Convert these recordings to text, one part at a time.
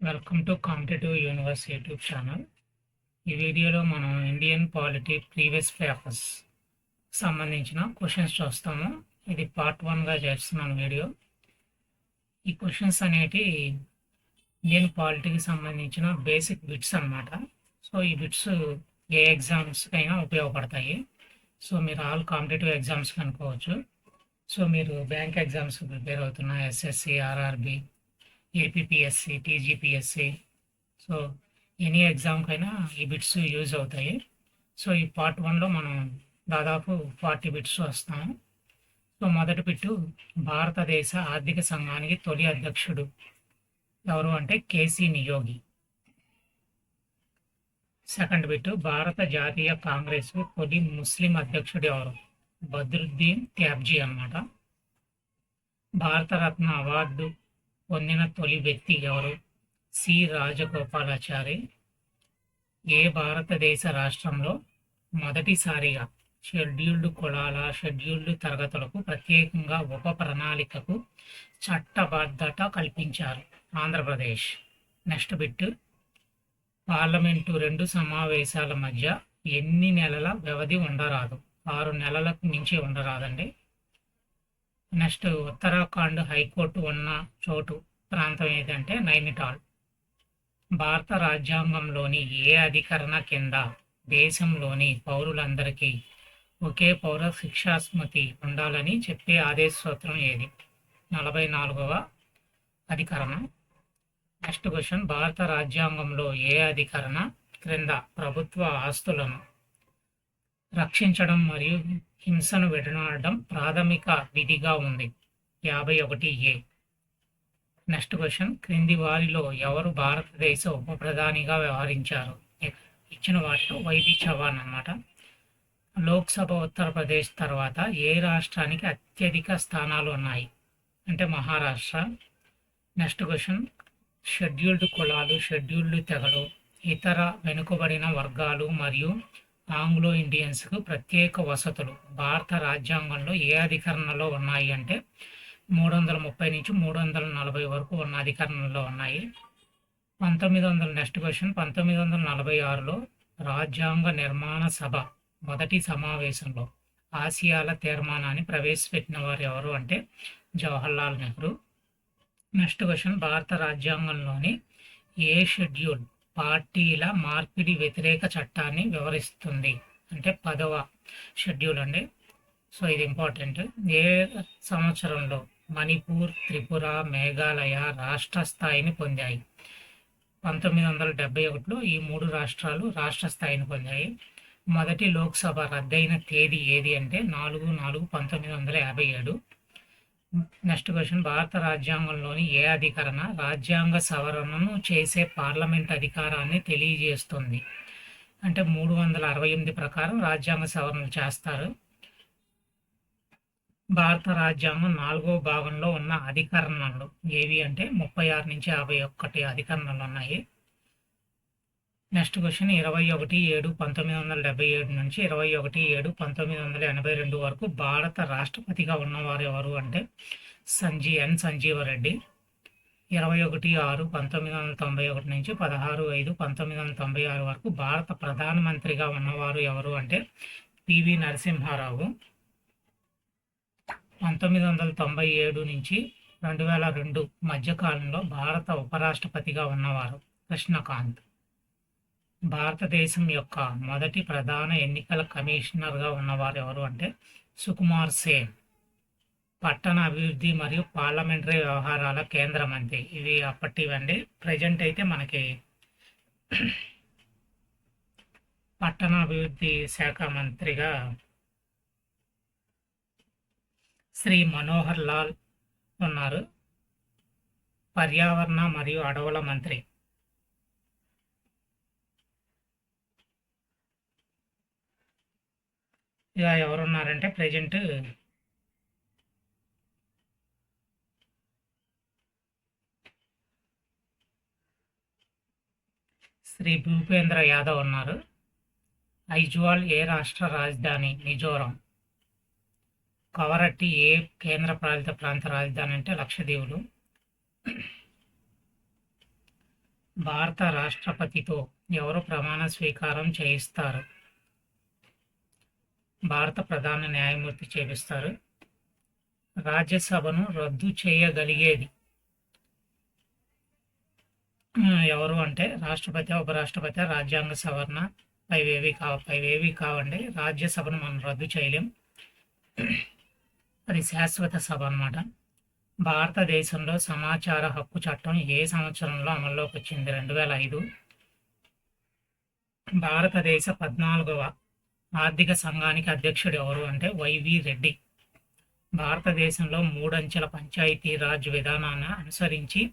Welcome to competitive universe YouTube channel ఈ వీడియోలో మనం ఇండియన్ పాలిటీ ప్రీవియస్ పేపర్స్ సంబంధించిన క్వశ్చన్స్ చూస్తాము. ఇది పార్ట్ వన్గా చేస్తున్నాను వీడియో. ఈ క్వశ్చన్స్ అనేటి ఇండియన్ పాలిటీకి సంబంధించిన బేసిక్ బిట్స్ అన్నమాట. సో ఈ బిట్స్ ఏ ఎగ్జామ్స్కైనా అయినా ఉపయోగపడతాయి. సో మీరు ఆల్ కాంపిటేటివ్ ఎగ్జామ్స్ అనుకోవచ్చు సో మీరు బ్యాంక్ ఎగ్జామ్స్ ప్రిపేర్ అవుతున్న SSC RRB APPSC TGPSC so any ఎగ్జామ్కైనా ఈ బిట్స్ యూజ్ అవుతాయి. సో ఈ పార్ట్ వన్లో మనం దాదాపు ఫార్టీ బిట్స్ వస్తాము సో మొదటి బిట్టు భారతదేశ ఆర్థిక సంఘానికి తొలి అధ్యక్షుడు. ఎవరు అంటే కేసీ నియోగి. సెకండ్ బిట్టు భారత జాతీయ కాంగ్రెస్ తొలి ముస్లిం అధ్యక్షుడు ఎవరు? బద్రుద్దీన్ త్యాబ్జీ అన్నమాట. భారతరత్న అవార్డు పొందిన తొలి వ్యక్తి ఎవరు? సి. రాజగోపాలాచారి. ఏ భారతదేశ రాష్ట్రంలో మొదటిసారిగా షెడ్యూల్డ్ కులాల షెడ్యూల్డ్ తరగతులకు ప్రత్యేకంగా ఉప ప్రణాళికకు చట్టబద్ధత కల్పించారు ఆంధ్రప్రదేశ్. నెక్స్ట్ బిట్ పార్లమెంటు రెండు సమావేశాల మధ్య ఎన్ని నెలల వ్యవధి ఉండరాదు? ఆరు నెలలకు మించి ఉండరాదండి. నెక్స్ట్ ఉత్తరాఖండ్ హైకోర్టు ఉన్న చోటు. ప్రాంతం ఏదంటే నైనిటాల్. భారత రాజ్యాంగంలోని ఏ అధికరణ కింద దేశంలోని పౌరులందరికీ ఒకే పౌర శిక్షాస్మృతి ఉండాలని చెప్పే ఆదేశ సూత్రం ఏది? నలభై నాలుగవ అధికరణం. Next question. భారత రాజ్యాంగంలో ఏ అధికరణ క్రింద ప్రభుత్వ ఆస్తులను రక్షించడం మరియు హింసను విడనాడడం ప్రాథమిక విధిగా ఉంది? యాభై ఒకటి ఏ. నెక్స్ట్ క్వశ్చన్ క్రింది వారిలో ఎవరు భారతదేశ ఉప ప్రధానిగా వ్యవహరించారు? ఇచ్చిన వాటిలో వైబీ చవాన్ అన్నమాట. లోక్సభ ఉత్తరప్రదేశ్ తర్వాత ఏ రాష్ట్రానికి అత్యధిక స్థానాలు ఉన్నాయి? అంటే మహారాష్ట్ర. నెక్స్ట్ క్వశ్చన్ షెడ్యూల్డ్ కులాలు షెడ్యూల్డ్ తెగలు ఇతర వెనుకబడిన వర్గాలు మరియు ఆంగ్లో ఇండియన్స్కు ప్రత్యేక వసతులు భారత రాజ్యాంగంలో ఏ అధికరణలో ఉన్నాయి అంటే మూడు వందల ముప్పై నుంచి మూడు వందల నలభై వరకు ఉన్న అధికారంలో ఉన్నాయి. పంతొమ్మిది వందల నెక్స్ట్ క్వశ్చన్ పంతొమ్మిది వందల నలభై ఆరులో రాజ్యాంగ నిర్మాణ సభ మొదటి సమావేశంలో ఆసియాల తీర్మానాన్ని ప్రవేశపెట్టిన వారు ఎవరు అంటే జవహర్లాల్ నెహ్రూ. నెక్స్ట్ క్వశ్చన్ భారత రాజ్యాంగంలోని ఏ షెడ్యూల్ పార్టీల మార్పిడి వ్యతిరేక చట్టాన్ని వివరిస్తుంది? అంటే పదవ షెడ్యూల్ అండి. సో ఇది ఇంపార్టెంట్. ఏ సంవత్సరంలో మణిపూర్ త్రిపుర మేఘాలయ రాష్ట్ర స్థాయిని పొందాయి. పంతొమ్మిది వందల డెబ్బై ఒకటిలో ఈ మూడు రాష్ట్రాలు రాష్ట్ర స్థాయిని పొందాయి. మొదటి లోక్సభ రద్దయిన తేదీ ఏది అంటే నాలుగు నాలుగు పంతొమ్మిది వందల యాభై ఏడు. నెక్స్ట్ క్వశ్చన్ భారత రాజ్యాంగంలోని ఏ అధికరణ రాజ్యాంగ సవరణను చేసే పార్లమెంట్ అధికారాన్ని తెలియజేస్తుంది? అంటే మూడు వందల అరవై ఎనిమిది ప్రకారం రాజ్యాంగ సవరణలు చేస్తారు. భారత రాజ్యాంగం నాలుగో భాగంలో ఉన్న అధికరణలు. ఏవి అంటే ముప్పై ఆరు నుంచి యాభై ఒక్కటి అధికరణలు ఉన్నాయి. నెక్స్ట్ క్వశ్చన్ ఇరవై ఒకటి ఏడు పంతొమ్మిది వందల డెబ్బై ఏడు నుంచి ఇరవై ఒకటి ఏడు పంతొమ్మిది వందల ఎనభై రెండు వరకు భారత రాష్ట్రపతిగా ఉన్నవారు ఎవరు అంటే సంజీ ఎన్. సంజీవరెడ్డి. ఇరవై ఒకటి ఆరు పంతొమ్మిది వందల తొంభై ఒకటి నుంచి పదహారు ఐదు పంతొమ్మిది వందల తొంభై ఆరు వరకు భారత ప్రధానమంత్రిగా ఉన్నవారు ఎవరు అంటే పివి నరసింహారావు. పంతొమ్మిది వందల తొంభై ఏడు నుంచి రెండు వేల రెండు మధ్యకాలంలో భారత ఉపరాష్ట్రపతిగా ఉన్నవారు కృష్ణకాంత్. భారతదేశం యొక్క మొదటి ప్రధాన ఎన్నికల కమిషనర్గా ఉన్నవారు ఎవరు అంటే సుకుమార్ సేన్. పట్టణ అభివృద్ధి మరియు పార్లమెంటరీ వ్యవహారాల కేంద్ర మంత్రి. ఇవి అప్పటివండి. ప్రజెంట్ అయితే మనకి పట్టణాభివృద్ధి శాఖ మంత్రిగా శ్రీ మనోహర్ లాల్ ఉన్నారు. పర్యావరణ మరియు అడవుల మంత్రి. ఇక ఎవరున్నారంటే ప్రజెంట్ శ్రీ భూపేంద్ర యాదవ్ ఉన్నారు. ఐజ్వాల్ ఏ రాష్ట్ర రాజధాని? మిజోరం. కవరట్టి ఏ కేంద్ర పాలిత ప్రాంత రాజధాని అంటే లక్షదీవులు భారత రాష్ట్రపతితో ఎవరు ప్రమాణ స్వీకారం చేయిస్తారు? భారత ప్రధాన న్యాయమూర్తి చేపిస్తారు. రాజ్యసభను రద్దు చేయగలిగేది ఎవరు అంటే రాష్ట్రపతి ఉపరాష్ట్రపతి రాజ్యాంగ సవరణ పైవేవి కావ పైవేవి కావండి. రాజ్యసభను మనం రద్దు చేయలేం. అది శాశ్వత సభ అన్నమాట. భారతదేశంలో సమాచార హక్కు చట్టం ఏ సంవత్సరంలో అమల్లోకి వచ్చింది? రెండు వేల ఐదు. భారతదేశ పద్నాలుగవ ఆర్థిక సంఘానికి అధ్యక్షుడు ఎవరు అంటే వైవి రెడ్డి. భారతదేశంలో మూడంచెల పంచాయతీ రాజ్ విధానాన్ని అనుసరించి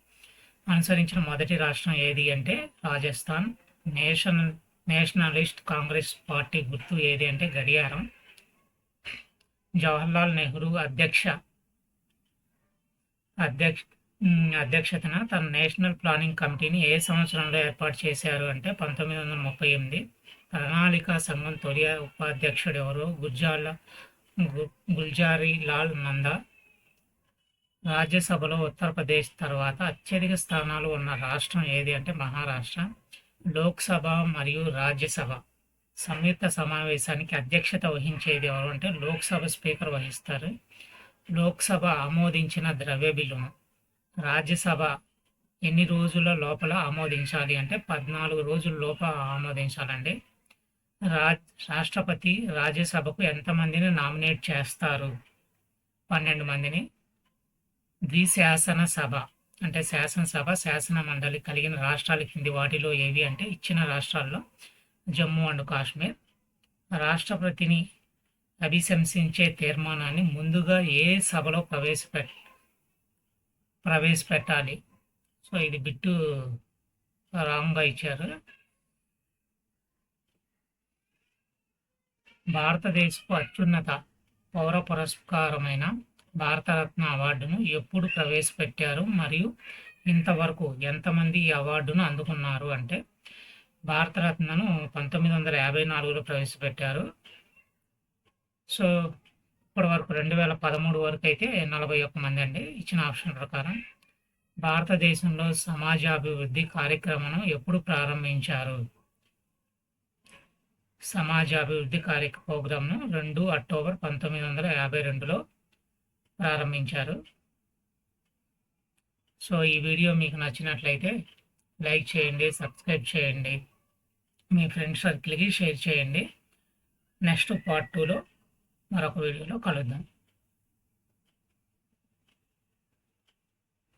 అనుసరించిన మొదటి రాష్ట్రం ఏది అంటే రాజస్థాన్. నేషనల్ నేషనలిస్ట్ కాంగ్రెస్ పార్టీ గుర్తు ఏది అంటే గడియారం. జవహర్లాల్ నెహ్రూ అధ్యక్ష అధ్యక్ష అధ్యక్షతన తన నేషనల్ ప్లానింగ్ కమిటీని ఏ సంవత్సరంలో ఏర్పాటు చేశారు అంటే పంతొమ్మిది వందల ముప్పై ఎనిమిది. ప్రణాళిక సంఘం తొలి ఉపాధ్యక్షుడు ఎవరు? గుర్జాల గుల్జారీ లాల్ నందా. రాజ్యసభలో ఉత్తరప్రదేశ్ తర్వాత అత్యధిక స్థానాలు ఉన్న రాష్ట్రం ఏది అంటే మహారాష్ట్ర. లోక్సభ మరియు రాజ్యసభ. సంయుక్త సమావేశానికి అధ్యక్షత వహించేది ఎవరు అంటే లోక్సభ స్పీకర్ వహిస్తారు. లోక్సభ ఆమోదించిన ద్రవ్య బిల్లును రాజ్యసభ ఎన్ని రోజుల లోపల ఆమోదించాలి అంటే పద్నాలుగు రోజుల లోపల ఆమోదించాలండి. రాజ్ రాష్ట్రపతి రాజ్యసభకు ఎంతమందిని నామినేట్ చేస్తారు? పన్నెండు మందిని. ద్విశాసన సభ అంటే శాసనసభ శాసన మండలి కలిగిన రాష్ట్రాల కింది వాటిలో ఏవి అంటే ఇచ్చిన రాష్ట్రాల్లో జమ్మూ అండ్ కాశ్మీర్. రాష్ట్రపతిని అభిశంసించే తీర్మానాన్ని ముందుగా ఏ సభలో ప్రవేశపెట్ ప్రవేశపెట్టాలి? సో ఇది బిట్టు రాంగ్గా ఇచ్చారు. భారతదేశపు అత్యున్నత పౌర పురస్కారమైన భారతరత్న అవార్డును ఎప్పుడు ప్రవేశపెట్టారు? మరియు ఇంతవరకు ఎంతమంది ఈ అవార్డును అందుకున్నారు? అంటే భారతరత్నను పంతొమ్మిది వందల యాభై నాలుగులో ప్రవేశపెట్టారు. సో ఇప్పటి వరకు రెండు వేల పదమూడు వరకు అయితే నలభై ఒక్క మంది అండి ఇచ్చిన ఆప్షన్ ప్రకారం. భారతదేశంలో సమాజాభివృద్ధి కార్యక్రమం ఎప్పుడు ప్రారంభించారు? సమాజాభివృద్ధి కార్య ప్రోగ్రామ్ను రెండు అక్టోబర్ పంతొమ్మిది వందల యాభై రెండులో ప్రారంభించారు. సో ఈ వీడియో మీకు నచ్చినట్లయితే లైక్ చేయండి సబ్స్క్రైబ్ చేయండి. మీ ఫ్రెండ్ సర్కిల్కి షేర్ చేయండి. నెక్స్ట్ పార్ట్ టూలో మరొక వీడియోలో కలుద్దాం.